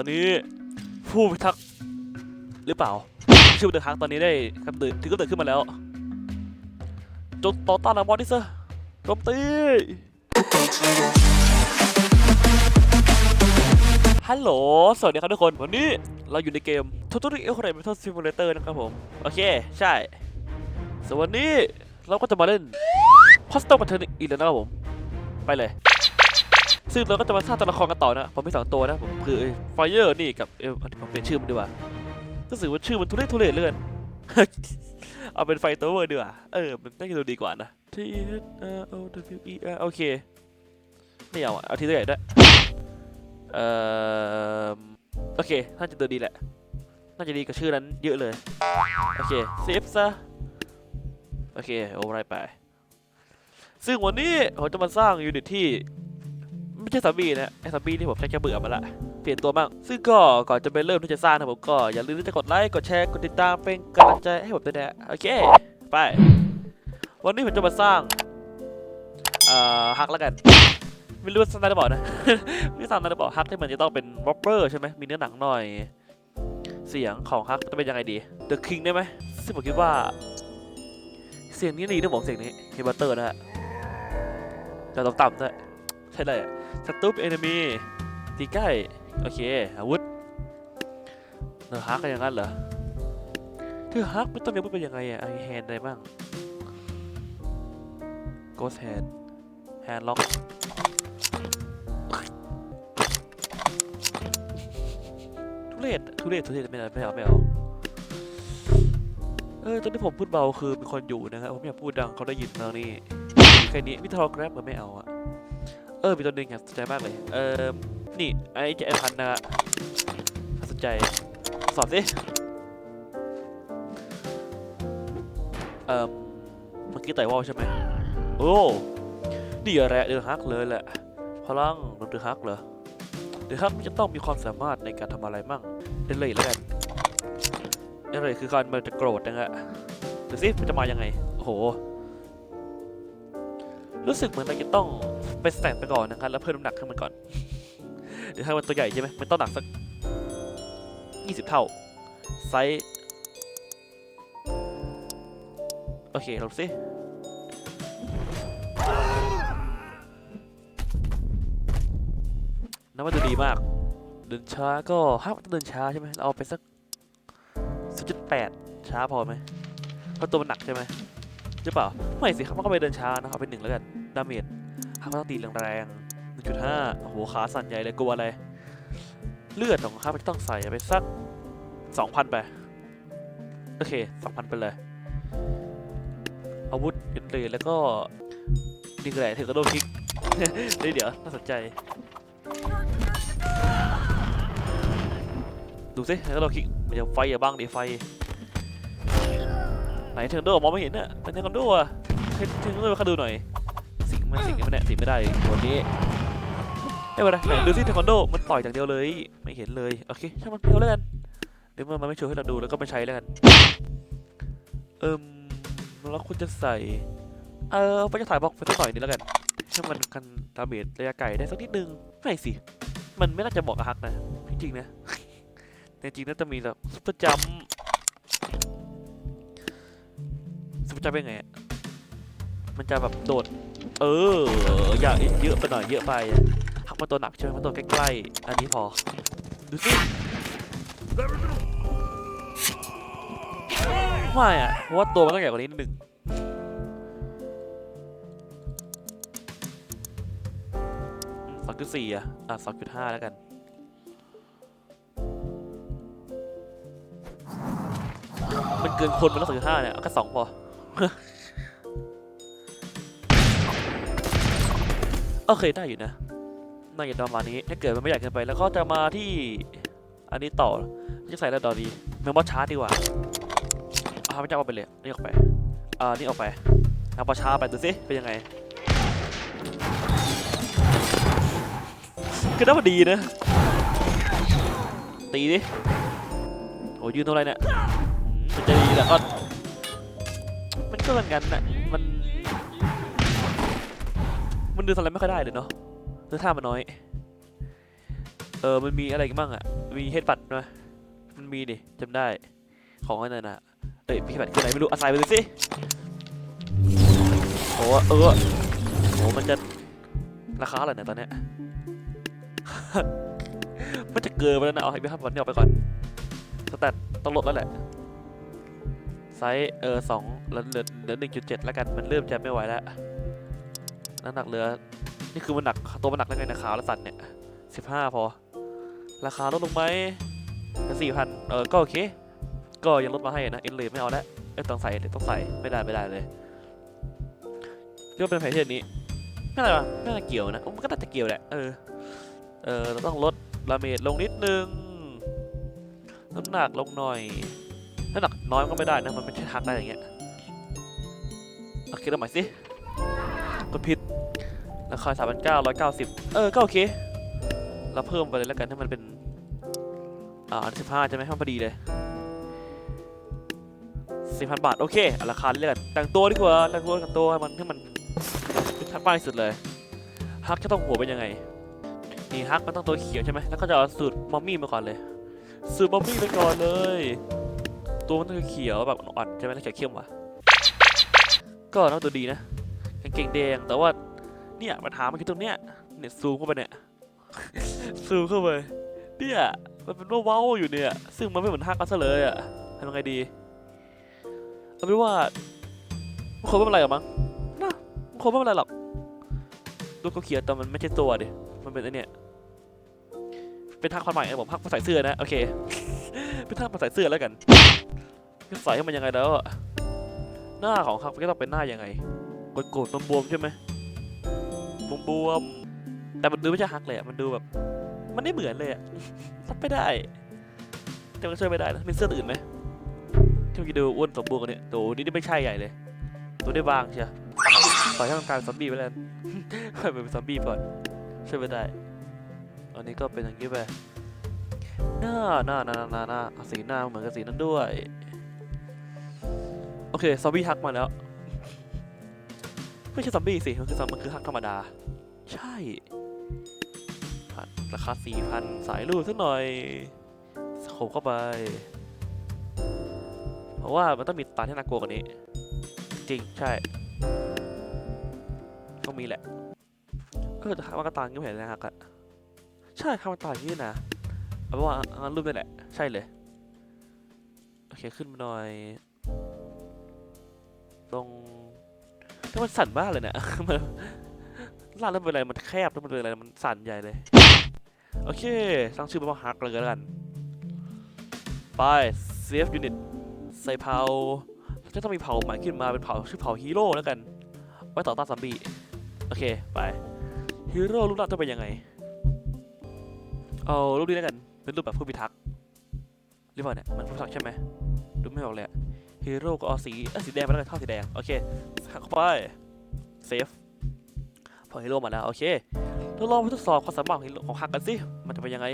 ตอนนี้ผู้พิทักษ์หรือเปล่าชื่อเดอะฮักตอนนี้ได้ครับตื่นถึงก็ตื่นขึ้นมาแล้วจงต่อต้านอามอสดิเซอร์โจมตีฮัลโหล สวัสดีครับทุกคน วันนี้เราอยู่ในเกม Totally e l c o r e Battle Simulator นะครับผม โอเค ใช่ ส่วนวันนี้เราก็จะมาเล่น p o s t o บันเทิงอีกแล้วนะครับผม ไปเลย ซึ่งเราก็จะมาสร้างตัวละครกันต่อนะผมมีสองตัวนะผมคือไฟเ r อร์นี่กับเออผมเปลี่ยนชื่อมันดีกว่ารู้สึกว่าชื่อมันทุเรศทุเรศเหลยเอาเป็นไฟตัวเวอร์ดีกว่าเออมันน่าจะดูดีกว่านะ T H R O W E R โอเคไม่เอาอะเอาทีตัวใหญ่ด้วยเอ่อโอเคน่าจะดูดีแหละน่าจะดีกว่าชื่อนั้นเยอะเลยโอเคเซฟซะโอเคโอไรไปซึ่งวันนี้ผมจะมาสร้างยูนิตที่ ไม่ใช่ซอมบี้นะไอ้ซอมบี้ที่ผมใช้แค่เบื่อมาละเปลี่ยนตัวบ้างซึ่งก็ก่อนจะไปเริ่มที่จะสร้างนะผมก็อย่าลืมที่จะกดไลค์กดแชร์กดติดตามเป็นกำลังใจให้ผมด้วยนะโอเคไป วันนี้ผมจะมาสร้างเอ่อฮักแล้วกันไม่รู้ว่าสร้างได้หรือเปล่านะไม่สร้างได้หรือเปล่าฮักที่มันจะต้องเป็นวอปเปอร์ใช่ไหมมีเนื้อหนังหน่อย เสียงของฮักจะเป็นยังไงดี The King ได้ไหมซึ่งผมคิดว่า เสียงนี้ดีนะผมเสียงนี้เฮบัตเตอร์นะฮะจะต้องต่ำด้วยใช่เลย สตูปเอนมีตีใกล้โอเคอาวุธเนอฮักกันอย่างนั้นเหรอคือฮักไม่ต้องมีอาวุธเป็นยังไงอะไอแฮนอะไรบ้าง Ghost Hand Hand Lock ทุเรศทุเรศทุเรศไม่เอาไม่เอาไม่เอาเออตอนที่ผมพูดเบาคือมีคนอยู่นะครับผมอยากพูดดังเขาได้ยินทางนี้แค่นี้มิทรอแกร็บมันไม่เอาอะ เออมีตัวหนึ่งอยากสนใจมากเลย เออนี่ไอ้เจไอพันนะน่าสนใจสอบสิเอ่อเมื่อกี้ไต่วอลใช่ไหมโอ้นี่อะไรเดือดฮักเลยแหละพลังเดือดฮักเหรอเดือดฮักมันจะต้องมีความสามารถในการทำอะไรมั่งเล่นเลยแล้วกันนี่เลยคือการมันจะโกรธนะฮะดูสิมันจะมายังไงโอ้โห รู้สึกเหมือนเราจะต้องไปแสงไปก่อนนะครับแล้วเพิ่มน้ำหนักให้มันก่อนเดี๋ยวถ้ามันตัวใหญ่ใช่ไหมมันต้องหนักสัก 20 เท่า ไซส์โอเคลองสิน้ำมันดูดีมาก เดินช้าก็ห้ามต้องเดินช้าใช่ไหมเราเอาไปสัก0.8ช้าพอไหมเพราะตัวมันหนักใช่ไหมหรือเปล่า ไม่สิครับมันก็ไปเดินช้านะครับเป็นหนึ่งแล้วกัน ดาเมจห้ามต้องตีแรงๆ1.5โอ้โหขาสั่นใหญ่เลยกลัวอะไร เลือดของข้าพต้องใส่ไปสัก 2,000 ไป โอเค 2,000 ไปเลย อาวุธยันเลยแล้วก็นี่คืออะไรถือกระโดดคิกเดี๋ยวเดี๋ยวน่าสนใจ ดูสิแล้วเราคิกมันจะไฟอย่าบ้างดิไฟไหนเทควันโดมองไม่เห็นน่ะเป็นเทควันโดอะเทคเทควันโดมาดูหน่อย สิงมันสิงมันเนี่สิงไม่ได้ตัวนี้ไม่เป็นไรดูสิเทควันโดมันต่อยอย่างเดียวเลยไม่เห็นเลยโอเคช่างมันเอาแล้วกันเดี๋ยวมันไม่โชว์ให้เราดูแล้วก็ไม่ใช้แล้วกันเอิมแล้วคุณจะใส่เออไปจะถ่ายบล็อกไปสักหน่อยนึงแล้วกันให้มันกันดาเมจระยะไกลได้สักนิดนึงไม่สิมันไม่น่าจะเหมาะกับฮักนะจริงๆนะแต่จริงน่าจะมีแบบซุปเปอร์จัมป์ซุปเปอร์จัมเป็นไงอะ มันจะแบบโดด เออ อย่าเยอะไปหน่อยเยอะไปหักมาตัวหนักใช่ไหมมาตัวใกล้ๆ อันนี้พอ ดูสิไม่อะเพราะว่าตัวมันต้องใหญ่กว่านี้นิดนึงสองจุดสี่อะอะสองจุดห้าแล้วกันมันเกินคนมันต้องสองจุดห้าเนี่ยเอาแค่สองพอ โอเคได้อยู่นะน่าจะประมาณนี้ถ้าเกิดมันไม่ใหญ่เกินไป แล้วก็จะมาที่อันนี้ต่อจะใส่แล้วต่อดีเมมโมชาร์จดีกว่าเอาไม่จะเอาไปเลยนี่ออกไปอ่านี่ออกไปเอาปอชาร์จไปดูสิเป็นยังไงก็น่าพอดีนะตีดิโอ้ยืนตรงไรเนี่ยจะดีแต่ก็มันก็เหมือนกันน่ะ ดูทำอะไรไม่ค่อยได้เลยเนาะดูท่ามันน้อย เออ มันมีอะไรกันบ้างอะ มีเฮดบัตนะมันมีดิจำได้ ของอันนั้นอะเอ้ยพี่บัตคืออะไรไม่รู้อาศัยไปดูสิโอ้เออโหมันจะราคาอะไรเนี่ยตอนเนี้ยมันจะเกินไปแล้วนะ เอาให้พี่บัตนี่ออกไปก่อน สแตทต้องลดแล้วแหละไซส์เออสองลือเหลือเหลือหนึ่งจุดเจ็ดแล้วกัน มันเริ่มจะไม่ไหวแล้ว น้ำหนักเหลือ นี่คือมันหนักตัวมันหนักแล้ไงนะขาวและสัตว์เนี่ยสิบห้าพอ ราคาลดลงไหมสี่พันเออก็โอเค ก็ยังลดมาให้นะเอ็นเลยไม่เอาแล้วเอ้ต้องใส่ต้องใส่ไม่ได้ไม่ได้เลยเรียกว่าเป็นแผนที่นี้ไม่อะไรวะไม่น่าเกี่ยวนะมันก็น่าจะเกี่ยวแหละเออเออเราต้องลดลาเมดลงนิดนึงน้ำหนักลงหน่อยน้ำหนักน้อยก็ไม่ได้นะมันไม่ใช่ทักได้อย่างเงี้ยโอเคเราใหม่สิกดผิด ราคาสามพันเก้าร้อยเก้าสิบเออก็โอเค เราเพิ่มไปเลยแล้วกันให้มันเป็น อ่าสิบห้าใช่ไหมให้มันพอดีเลยสี่พันบาท โอเคเอาราคาเรื่อยๆแต่งตัวดีกว่าแต่งตัวแต่งตัวให้มันให้มันทักมากที่สุดเลยฮักจะต้องหัวเป็นยังไงนี่ฮักมันต้องตัวเขียวใช่ไหมแล้วก็จะเอาสูตรมอมมี่มาก่อนเลย สูตรมอมมี่ไปก่อนเลย ตัวมันต้องเขียวแบบอ่อนใช่ไหมแล้วเขียวเข้มว่ะก็น่าตัวดีนะกางเกงแดงแต่ว่า เนี่ยปัญหามันคือตรงเนี้ยเนี่ยซูมเข้าไปเนี่ยซูมเข้าไปเนี่ยมันเป็นว่าเว้าอยู่เนี่ย ซึ่งมันไม่เหมือนฮักกันซะเลยอะทำยังไงดีเอาเป็นว่าคงไม่เป็นไรหรอกมั้งนะคงไม่เป็นไรหรอกตัวก็เขียวแต่มันไม่ใช่ตัวดิมันเป็นไอเนี่ยเป็นทักความหมายนะผมทักมาใส่เสื้อนะโอเค เป็นทักมาใส่เสื้อแล้วกันจะใส่ให้มันยังไงแล้วอหน้าของฮักมันก็ต้องเป็นหน้ายังไงโกดๆบวมๆใช่ไหม บวม แต่มันดูไม่ใช่ฮักเลยมันดูแบบ มันไม่เหมือนเลยอะรับไม่ได้ แต่มันช่วยไม่ได้นะมีเสื้อตื่นไหมที่เมื่อกี้ดูอ้วนสมบูรณ์กันเนี่ยโตนี่นี่ไม่ใช่ใหญ่เลย ตัวได้บางเชียวปล่อยให้มันกลายเป็นซอมบี้ไปแล้วให้เป็นซอมบี้ก่อนช่วยไม่ได้อันนี้ก็เป็นอย่างนี้ไปหน้าหน้าหน้าหน้าหน้าสีหน้าเหมือนกับสีนั้นด้วย โอเค ซอมบี้ฮักมาแล้ว ไม่ใช่ซอมบี้สิ มันคือซอมมันคือฮักธรรมดา ใช่ผ่านราคาสี่พันสายรูดสักหน่อยสโคบเข้าไป เพราะว่ามันต้องมีตาที่น่ากลัวกว่านี้ จริงใช่ ต้องมีแหละเออแต่หาว่ากระตางยังไม่เห็นนะฮักอะใช่ข้ามันตายอย่างนี้นะเอาเป็นว่างั้นรูปนี่แหละ ใช่เลย โอเค ขึ้นมาหน่อย ตรง ที่มันสั่นบ้ากเลยเนี่ยมันล่างแล้วเป็นอะไรมันแคบแล้วมันเป็นอะไรมันสั่นใหญ่เลย โอเคตั้งชื่อมันว่าฮักเลยแล้วกัน ไป save unit ใส่เผาจะต้องมีเผาใหม่ขึ้นมาเป็นเผาชื่อเผาฮีโร่แล้วกัน ไว้ต่อต้านซอมบี้ โอเค ไปฮีโร่รูปร่างจะเป็นยังไง เอารูปนี้แล้วกัน เป็นรูปแบบผู้พิทักษ์หรือเปล่าเนี่ย มันผู้พิทักษ์ใช่ไหมดูไม่ออกเลยอะ ฮีโร่ก็เอาสีเอ้ยสีแดงไปแล้วกันท่าสีแดง โอเคหักเข้าไป เซฟ พอฮีโร่มาแล้ว โอเคเราลองทดสอบความสามารถของของฮักกันสิ มันจะเป็นยังไง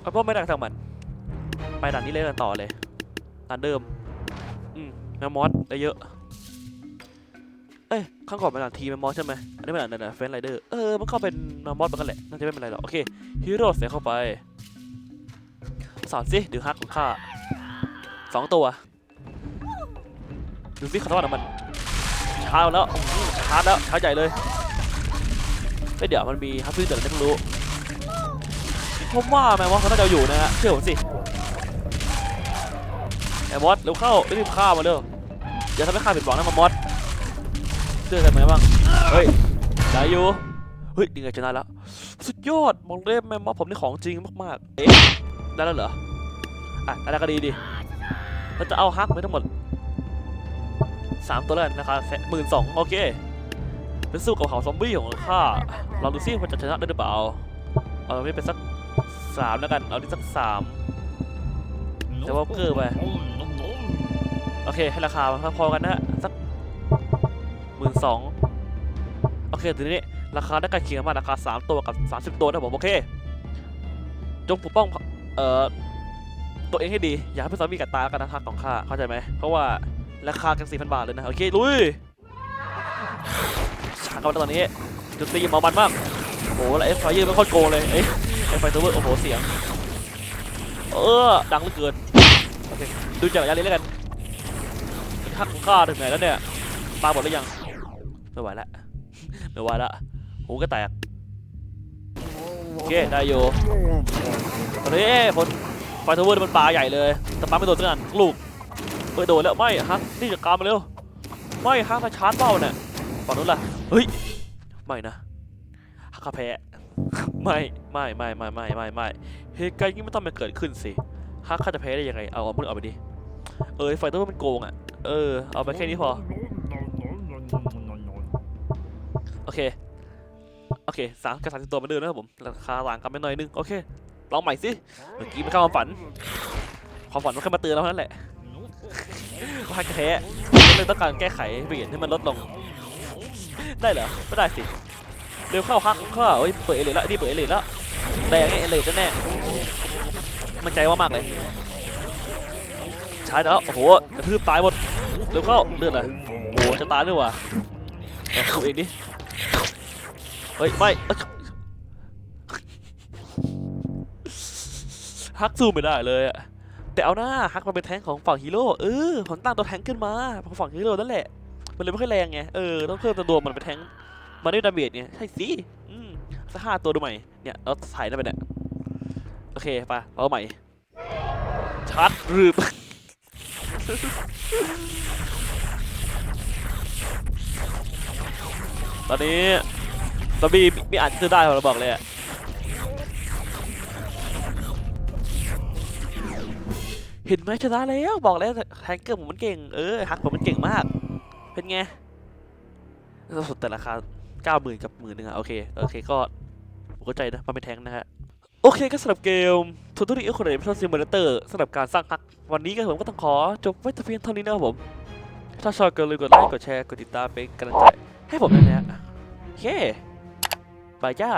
เอาเพราะไม่ได้ทางมัน ไปด่านนี้เลยกันต่อเลยด่านเดิม อืมแมมมอสได้เยอะ เอ้ย ข้างก่อนเป็นด่านทีแมมมอสใช่ไหมอันนี้เป็นด่านด่านเฟนไรเดอร์ เออ มันก็เป็นแมมมอสมือนกันแหละ น่าจะไม่เป็นไรหรอก โอเค ฮีโร่เสียเข้าไป สอนสิดูฮักของข้าสองตัว ดูสิเขาทำอะไรมันช้าแล้วช้าแล้วช้าใหญ่เลยเฮ้ยเดี๋ยวมันมีฮับซื้อแต่เราไม่รู้ผมว่าแมมมอสเขาน่าจะเอาอยู่นะฮะเชื่อผมสิแมมมอสเร็วเข้ารีบฆ่ามาเร็วอย่าทำให้ข้าผิดหวังนะแมมมอสเชื่อกันไหมบ้างเฮ้ยได้อยู่เฮ้ยดีไงชนะแล้วสุดยอดบอกเลยแมมมอสผมนี่ของจริงมากๆเอ๊ะได้แล้วเหรออะอะไรก็ดีดิเราจะเอาฮักไปทั้งหมด สามตัวแล้วกันะครับหมื่นสองโอเคเป็นสู้กับเขาซอมบี้ของข้าเราดูซิว่าจะชนะได้หรือเปล่า เอาไม่เป็นสักสามแล้วกัน เอาที่สักสามแต่ว่าเกินไป โอเค ให้ราคาพอกันนะฮะสักหมื่นสองโอเคทีนี้ราคาได้ใกล้เคียงมากราคาสามตัวกับสามสิบตัวนะผมโอเค จงปกป้องเอ่อตัวเองให้ดี อย่าให้เป็นซอมบี้กัดตายแล้วกันนะทักของข้าเข้าใจไหมเพราะว่า ราคากัน4,000 บาทเลยนะ โอเค ลุยฉากกันมาตอนนี้จุดตีเมามันมาก โอ้โหแล้วเอฟไฟเยอร์มันโคตรโกงเลยเอ้ไอไฟตัวเวอร์โอ้โห เสียง เออ ดังเหลือเกิน โอเค ดูจากระยะนี้แล้วกันทักของข้าถึงไหนแล้วเนี่ยปาหมดหรือยัง ไม่ไหวละไม่ไหวละหูก็แตกโอเค ได้อยู่ตอนนี้คนไฟเทาวเวอร์มันปลาใหญ่เลย แต่ปลาไม่โดนเสักอันลูก เอ้ยโดนแล้วไม่ฮักนี่จัดกามาเร็วไม่ฮักมาชาร์จเป้าเนี่ยฝั่งนู้นล่ะเฮ้ยไม่นะฮักข้าแพ้ไม่ไม่ไม่ไม่ไม่ไม่ไม่เหตุการณ์อย่างนี้ไม่ต้องมาเกิดขึ้นสิฮักข้าจะแพ้ได้ยังไงเอาเอามึงเอาไปดิเออไฟทาวเวอร์มันโกงอะเออเอาไปแค่นี้พอโอเคโอเคสามกับสามสิบตัวมาเดิมนะครับผมราคาต่างกันไปหน่อยนึงโอเคลองใหม่สิเมื่อกี้ไม่เข้าความฝันความฝันมันแค่มาเตือนเราเท่านั้นแหละ ว่าให้แพ้ก็เลยต้องการแก้ไขเปลี่ยนให้มันลดลง ได้เหรอ ไม่ได้สิ เร็วเข้าฮักเข้าเฮ้ย เปิดเอเลนแล้วนี่เปิดเอเลนแล้วแดงไงเอเลนแน่มันใจว่ามากเลยใช้แล้ว โอ้โห กระทืบตายหมด เร็วเข้า เลือดเลยโอ้โห จะตายด้วยว่ะเอาเองดิ เฮ้ย ไม่ฮักสู้ไม่ได้เลยอะ แต่เอาหน้าฮักมันเป็นแทงของฝั่งฮีโร่เออผมตั้งตัวแทงขึ้นมาของฝั่งฮีโร่นั่นแหละ มันเลยไม่ค่อยแรงไงเออต้องเพิ่มตัวมันเป็นแทงมาด้วยดาเมจไงใช่สิอืมสักห้าตัวดูใหม่เนี่ยเราถ่ายได้ไปเนี่ยโอเคไปเอาใหม่ชัดรืบตอนนี้ตอนนี้มีอาจจะซื้อได้เราบอกเลยอะ เห็นไหมชนะแล้ว บอกแล้วแทงเกอร์ผมมันเก่ง เออฮักผมมันเก่งมาก เป็นไงแล้วสุดแต่ราคาเก้าหมื่นกับหมื่นหนึ่งอะโอเค โอเคก็ผมเข้าใจนะมันเป็นแทงนะฮะโอเคก็สำหรับเกมทูต o รี่เอ็กโคเรชั่นซิมูเลเตอร์สำหรับการสร้างฮัก วันนี้ก็ผมก็ต้องขอจบไว้แต่เพียงเท่านี้นะครับผม ถ้าชอบก็ลืมกดไลค์กดแชร์กดติดตามเป็นกำลังใจให้ผมด้วยนะฮะโอเคบายจ้า